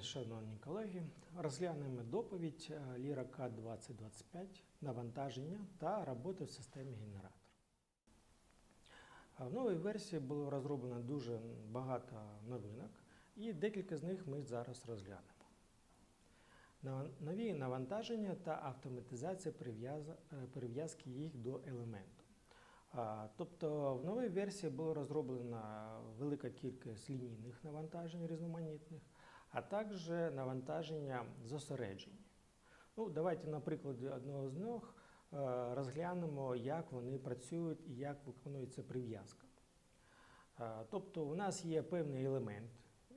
день, шановні колеги. Розглянемо доповідь е, Ліра К 2025 навантаження та роботи в системі генератор. В новій версії було розроблено дуже багато новинок, і декілька з них ми зараз розглянемо. Нові навантаження та автоматизація е, прив'язки їх до елементу. Тобто в новій версії було розроблено велика кількість лінійних навантажень різноманітних, а також навантаження зосереджені. Ну, давайте на прикладі одного з них е, розглянемо, як вони працюють і як виконується прив'язка. Е, Тобто у нас є певний елемент,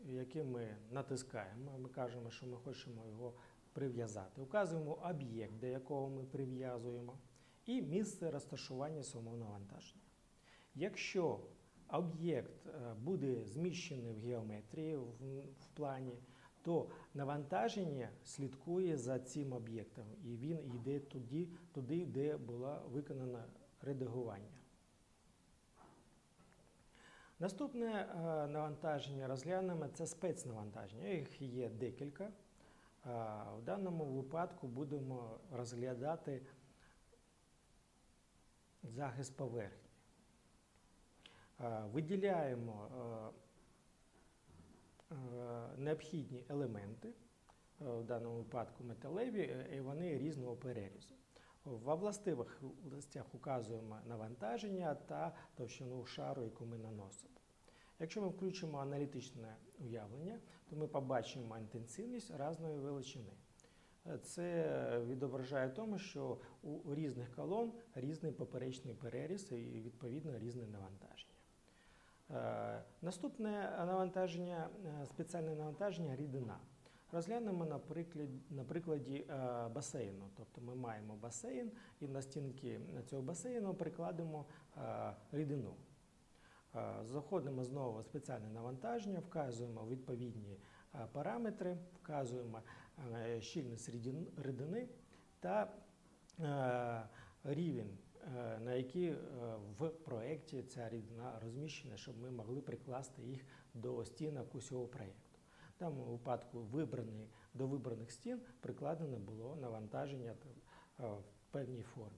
який ми натискаємо, ми кажемо, що ми хочемо його прив'язати. Указуємо об'єкт, до якого ми прив'язуємо, і місце розташування самого навантаження. Якщо об'єкт е, буде зміщений в геометрії, в плані, то навантаження слідкує за цим об'єктом, і він йде туди, туди, де було виконано редагування. Наступне е, навантаження розглянемо це спецнавантаження. Їх є декілька. Е, В даному випадку будемо розглядати захист поверхні. Е, Виділяємо необхідні елементи, е, в даному випадку металеві, е, і вони різного перерізу. В властивих областях указуємо навантаження та товщину шару, яку ми наносимо. Якщо ми включимо аналітичне уявлення, то ми побачимо інтенсивність різної величини. Е, Це відображає тому, що у різних колон різний поперечний переріз і відповідно різне навантаження. Е, Наступне навантаження, е, спеціальне навантаження рідина. Розглянемо на прикладі, на прикладі е, басейну. Тобто ми маємо басейн і на стінки цього басейну прикладемо рідину. Заходимо знову в спеціальне навантаження, вказуємо відповідні параметри, вказуємо щільність рідини та рівень, на який е, в проєкті ця рідина розміщена, щоб ми могли прикласти їх до стінок усього проєкту. В даному випадку вибрані, до вибраних стін прикладено було навантаження е, в певній формі.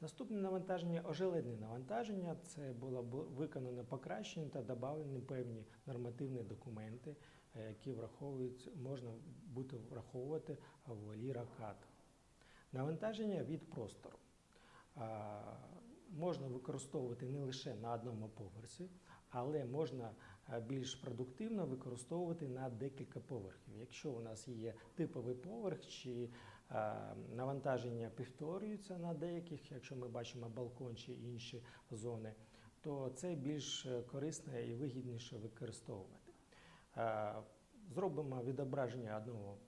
Наступне навантаження ожеледне навантаження це було бу- виконано покращення та додавлені певні нормативні документи, е, які враховують, можна буде враховувати в ліракат. Навантаження від простору. Можна використовувати не лише на одному поверсі, але можна е, більш продуктивно використовувати на декілька поверхів. Якщо у нас є типовий поверх чи е, навантаження повторюється на деяких, якщо ми бачимо балкон чи інші зони, то це більш е, корисно і вигідніше використовувати. Зробимо відображення одного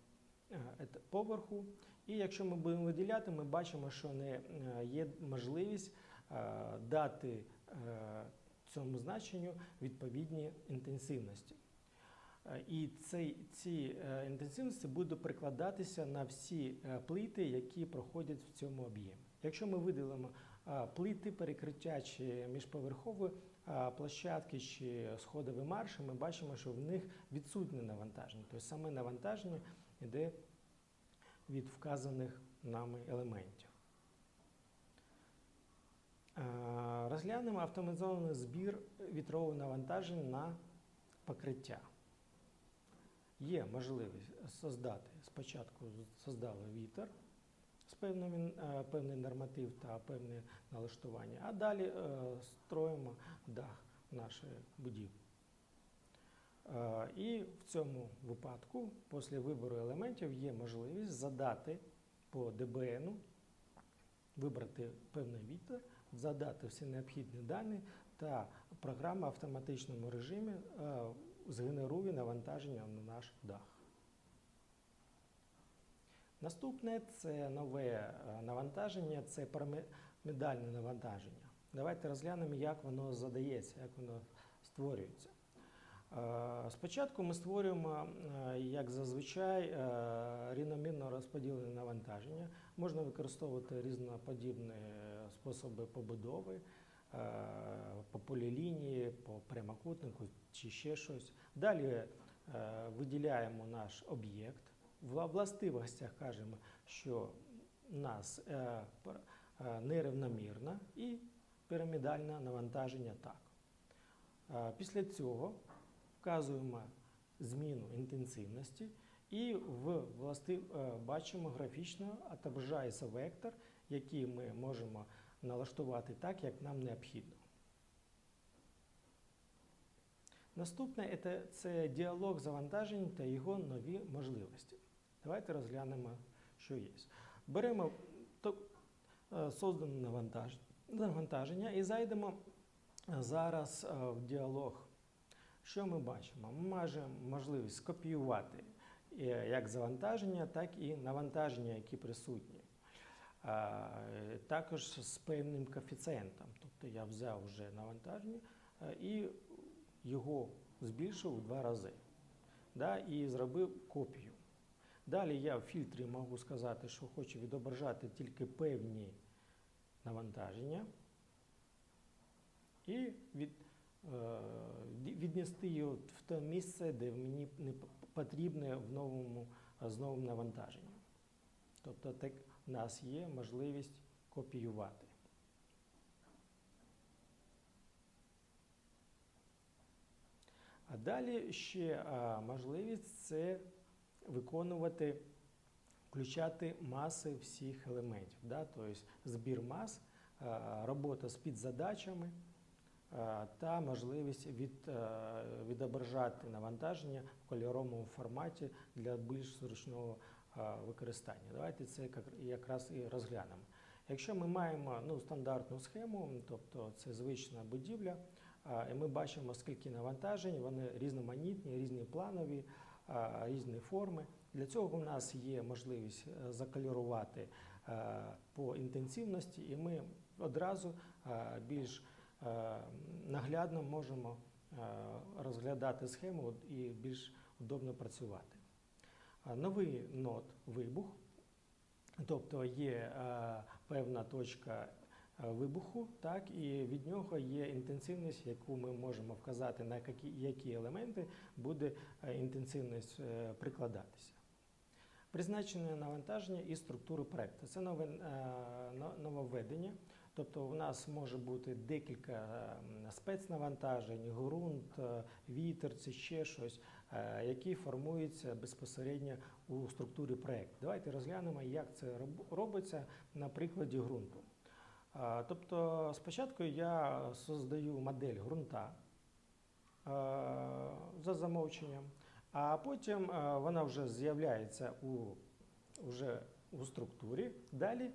поверху. І якщо ми будемо виділяти, ми бачимо, що не е, є можливість е, дати е, цьому значенню відповідні інтенсивності. І цей, ці інтенсивності будуть прикладатися на всі плити, які проходять в цьому об'ємі. Якщо ми виділимо плити перекриття чи міжповерхові площадки чи сходові марші, ми бачимо, що в них відсутнє навантаження. Тобто саме навантаження йде від вказаних нами елементів. Е, Розглянемо автоматизований збір вітрового навантажень на покриття. Є можливість создати, спочатку создали вітер з певним, е, певний норматив та певне налаштування, а далі е, строїмо дах нашої будівлі. Е, І в цьому випадку, після вибору елементів, є можливість задати по ДБН, вибрати певний вітер, задати всі необхідні дані, та програма в автоматичному режимі е, згенерує навантаження на наш дах. Наступне це нове е, навантаження, це пірамідальне навантаження. Давайте розглянемо, як воно задається, як воно створюється. Е, Спочатку ми створюємо, е, як зазвичай, е, рівномірно розподілене навантаження. Можна використовувати різноподібні способи побудови по полілінії, по прямокутнику чи ще щось. Далі виділяємо наш об'єкт. В властивостях кажемо, що нас нерівномірне і пірамідальне навантаження так. Після цього вказуємо зміну інтенсивності і в властив, е, бачимо графічно отображається вектор, який ми можемо налаштувати так, як нам необхідно. Наступне це, діалог завантажень та його нові можливості. Давайте розглянемо, що є. Беремо е, создане навантаження і зайдемо зараз е, в діалог. Що ми бачимо? Ми маємо можливість скопіювати е, як завантаження, так і навантаження, які присутні. Е, Також з певним коефіцієнтом. Тобто я взяв вже навантаження е, і його збільшив у два рази. Да, і зробив копію. Далі я в фільтрі можу сказати, що хочу відображати тільки певні навантаження і від, е, віднести його в те місце, де мені не потрібне в новому, з новим навантаженням. Тобто так у нас є можливість копіювати. А далі ще можливість це виконувати, включати маси всіх елементів. Да? Тобто збір мас, робота з підзадачами та можливість від, відображати навантаження в кольоровому форматі для більш зручного використання. Давайте це як- якраз і розглянемо. Якщо ми маємо ну, стандартну схему, тобто це звична будівля, І ми бачимо, скільки навантажень, вони різноманітні, різні планові, різні форми. Для цього у нас є можливість е, закольорувати е, по інтенсивності, і ми одразу е, більш е, наглядно можемо е, розглядати схему і більш удобно працювати. Новий нод вибух, тобто є е, певна точка е, вибуху, так, і від нього є інтенсивність, яку ми можемо вказати, на які, які елементи буде е, інтенсивність е, прикладатися. Призначення навантаження і структури проекту. Це нове, е, нововведення. Тобто у нас може бути декілька спецнавантажень, ґрунт, е, вітер, це ще щось, е, які формуються безпосередньо у структурі проекту. Давайте розглянемо, як це робиться на прикладі ґрунту. Тобто спочатку я создаю модель ґрунта е, за замовченням, а потім е, вона вже з'являється у, вже у структурі. Далі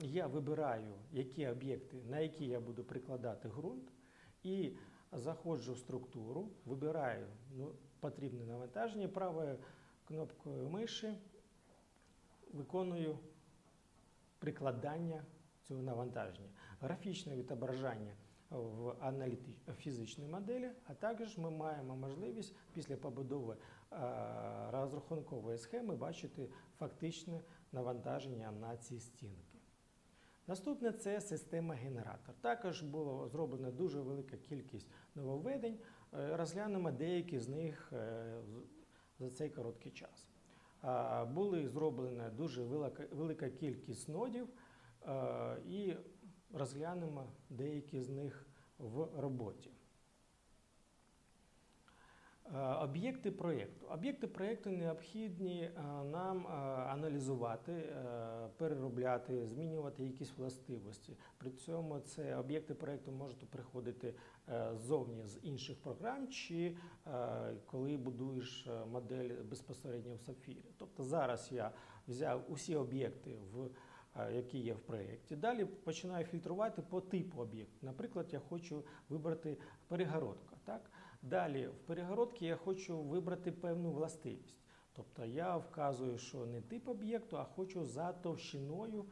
я вибираю, які об'єкти, на які я буду прикладати ґрунт, і заходжу в структуру, вибираю ну, потрібне навантаження правою кнопкою миші, виконую прикладання цього навантаження, графічне відображення в аналіти- фізичній моделі, а також ми маємо можливість після побудови е, розрахункової схеми бачити фактичне навантаження на ці стінки. Наступне це система генератор. Також було зроблено дуже велика кількість нововведень. Е, Розглянемо деякі з них е, за цей короткий час. Були зроблена дуже велика, велика кількість нодів, е, і розглянемо деякі з них в роботі. Е, Об'єкти проєкту. Об'єкти проєкту необхідні е, нам е, аналізувати, переробляти, змінювати якісь властивості. При цьому це об'єкти проєкту можуть приходити ззовні з інших програм, чи коли будуєш модель безпосередньо в сапфірі. Тобто зараз я взяв усі об'єкти, в, які є в проєкті. Далі починаю фільтрувати по типу об'єкту. Наприклад, я хочу вибрати перегородка. Так? Далі в перегородці я хочу вибрати певну властивість. Тобто я вказую, що не тип об'єкту, а хочу за товщиною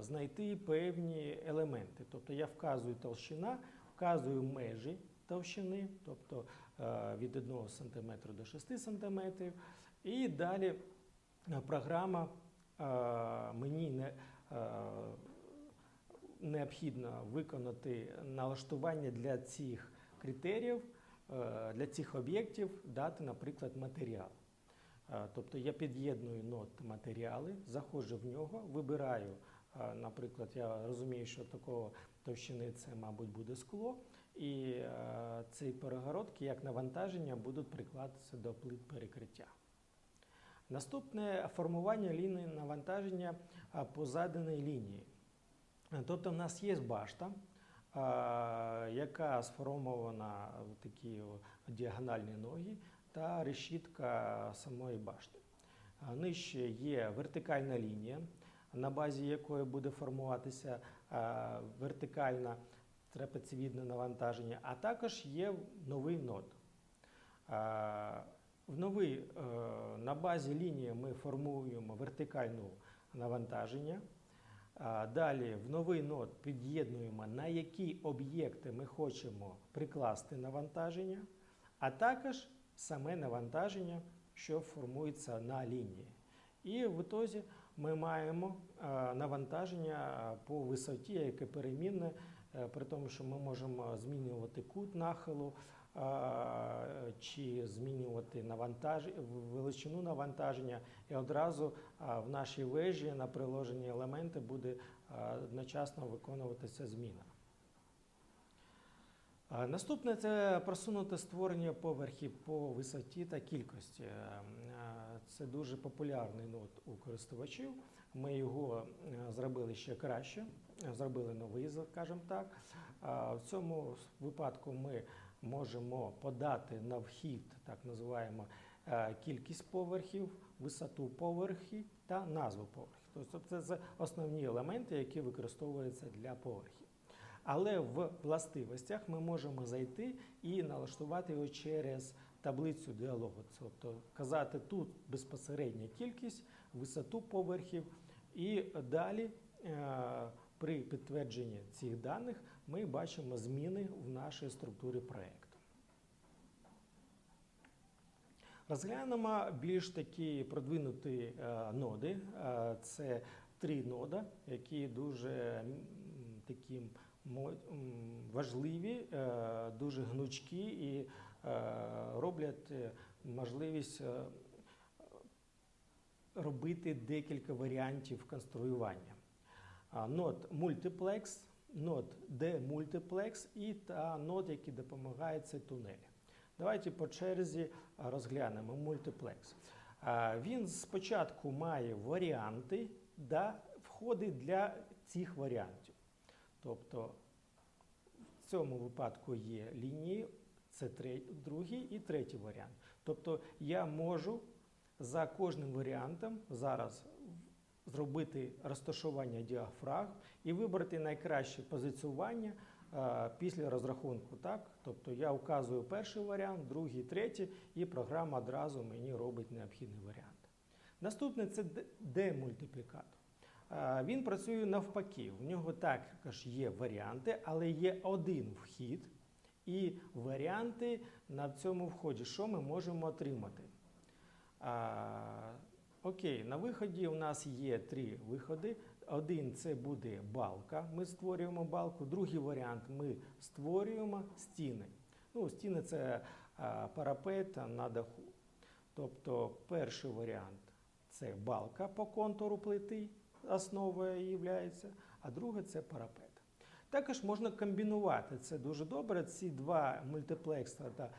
знайти певні елементи. Тобто я вказую товщина, вказую межі товщини, тобто від 1 см до 6 см. І далі програма мені не, необхідно виконати налаштування для цих критеріїв для цих об'єктів дати, наприклад, матеріал. Е, Тобто я під'єдную нод матеріали, заходжу в нього, вибираю, е, наприклад, я розумію, що такого товщини це, мабуть, буде скло, і е, ці перегородки як навантаження будуть прикладатися до плит перекриття. Наступне формування лінії навантаження по заданій лінії. Е, Тобто в нас є башта, яка сформована в такі діагональні ноги та решітка самої башти. Нижче є вертикальна лінія, на базі якої буде формуватися а, вертикальне трапеціїдне навантаження, а також є новий нод. В новий, е, на базі лінії ми формуємо вертикальне навантаження. Далі в новий нод під'єднуємо, на які об'єкти ми хочемо прикласти навантаження, а також саме навантаження, що формується на лінії. І в ітозі ми маємо навантаження по висоті, яке перемінне, е, при тому, що ми можемо змінювати кут нахилу чи змінювати навантаж... величину навантаження, і одразу в нашій вежі на приложені елементи буде одночасно виконуватися зміна. Наступне це просунуте створення поверхів по висоті та кількості. Е, Це дуже популярний нод у користувачів. Ми його е, зробили ще краще, зробили новий, скажімо так. В цьому випадку ми можемо подати на вхід, так називаємо, е, кількість поверхів, висоту поверхів та назву поверхів. Тобто це основні елементи, які використовуються для поверхів. Але в властивостях ми можемо зайти і налаштувати його через таблицю діалогу. Тобто казати тут безпосередня кількість, висоту поверхів, і далі е, при підтвердженні цих даних ми бачимо зміни в нашій структурі проєкту. Розглянемо більш такі продвинуті е, ноди. Е, Це три нода, які дуже такі важливі, е, дуже гнучкі і роблять можливість робити декілька варіантів конструювання. Нод мультиплекс, нод демультиплекс і та нод, які допомагають цей тунель. Давайте по черзі розглянемо мультиплекс. Він спочатку має варіанти, да, входи для цих варіантів. Тобто в цьому випадку є лінії, це другий і третій варіант. Тобто я можу за кожним варіантом зараз зробити розташування діафрагм і вибрати найкраще позиціювання е, після розрахунку. Так? Тобто я вказую перший варіант, другий, третій, і програма одразу мені робить необхідний варіант. Наступне це демультиплікатор. Е, Він працює навпаки. В нього також є варіанти, але є один вхід і варіанти на цьому вході. Що ми можемо отримати? Окей, на виході у нас є три виходи. Один це буде балка. Ми створюємо балку. Другий варіант ми створюємо стіни. Ну, стіни це парапет на даху. Тобто, перший варіант це балка по контуру плити, основою є, а другий це парапет. Також можна комбінувати це дуже добре. Ці два мультиплекс та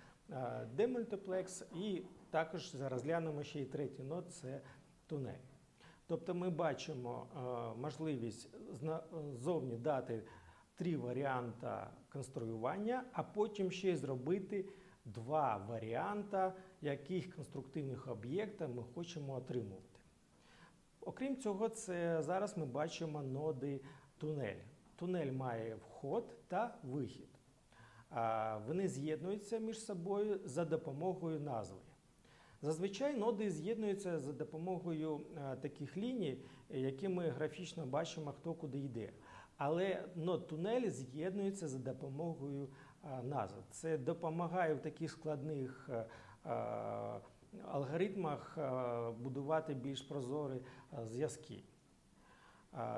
демультиплекс, і також розглянемо ще й третій нод це тунель. Тобто ми бачимо е, можливість ззовні дати три варіанти конструювання, а потім ще й зробити два варіанти, яких конструктивних об'єктів ми хочемо отримувати. Окрім цього, це зараз ми бачимо ноди тунель. Тунель має вход та вихід. Вони з'єднуються між собою за допомогою назви. Зазвичай ноди з'єднуються за допомогою е, таких ліній, які ми графічно бачимо, хто куди йде. Але нод тунель з'єднується за допомогою е, назв. Це допомагає в таких складних е, алгоритмах будувати більш прозорі зв'язки.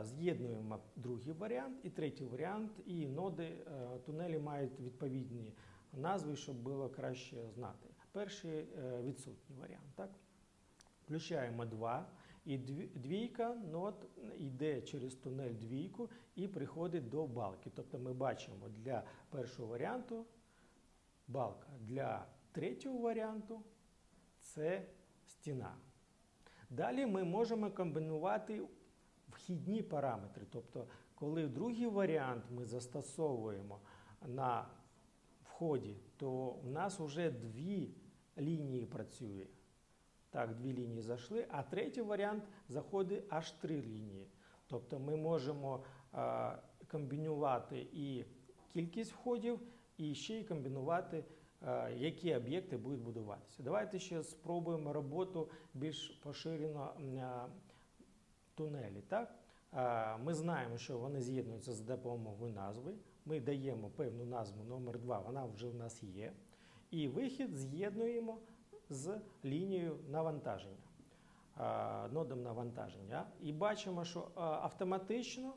З'єднуємо другий варіант і третій варіант, і ноди тунелі мають відповідні назви, щоб було краще знати. Перший е, відсутній варіант. Так? Включаємо 2, і дві- двійка нот йде через тунель двійку і приходить до балки. Тобто ми бачимо для першого варіанту балка, для третього варіанту це стіна. Далі ми можемо комбінувати вхідні параметри. Тобто, коли другий варіант ми застосовуємо на вході, то у нас вже дві лінії працює. Так, дві лінії зайшли, а третій варіант заходить аж три лінії. Тобто ми можемо е, комбінувати і кількість входів, і ще й комбінувати, е, які об'єкти будуть будуватися. Давайте ще спробуємо роботу більш поширено е, тунелі. Так? Е, Ми знаємо, що вони з'єднуються за допомогою назви. Ми даємо певну назву номер 2 вона вже в нас є. І вихід з'єднуємо з лінією навантаження, нодом навантаження. І бачимо, що автоматично,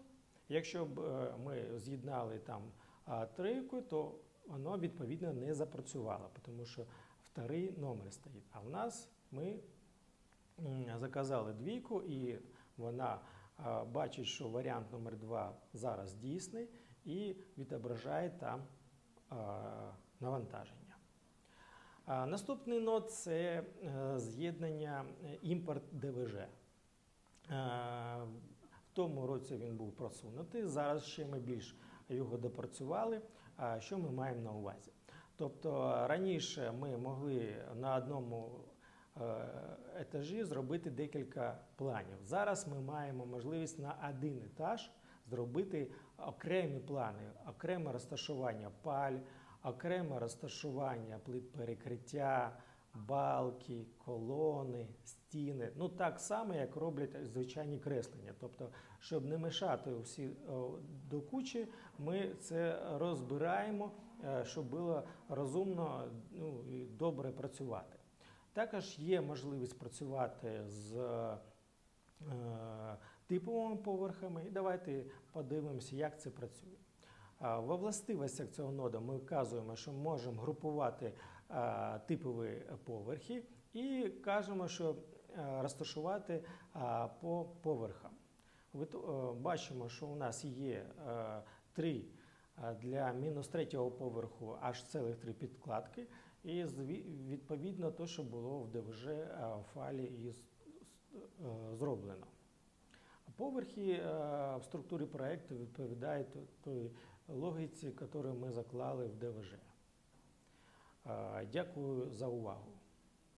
якщо б е, ми з'єднали там трійку, то воно відповідно не запрацювало, тому що вторий номер стоїть. А в нас ми заказали двійку, і вона бачить, що варіант номер 2 зараз дійсний і відображає там навантаження. Наступний нод це е, з'єднання е, імпорт ДВЖ. Е, В тому році він був просунутий. Зараз ще ми більш його допрацювали. Що ми маємо на увазі? Тобто раніше ми могли на одному етажі зробити декілька планів. Зараз ми маємо можливість на один етаж зробити окремі плани, окреме розташування паль, окреме розташування плит перекриття, балки, колони, стіни. Ну так само, як роблять звичайні креслення. Тобто, щоб не мішати всі о, до кучі, ми це розбираємо, е, щоб було розумно ну, і добре працювати. Також є можливість працювати з е, типовими поверхами. І давайте подивимося, як це працює. Во властивостях цього нода ми вказуємо, що можемо групувати типові поверхи і кажемо, що розташувати по поверхам. Бачимо, що у нас є три для мінус третього поверху аж цілих три підкладки, і відповідно те, що було в ДВЖ а, файлі і з- з- е, зроблено. Поверхи е, в структурі проекту відповідають логіці, яку ми заклали в ДВЖ. Дякую за увагу.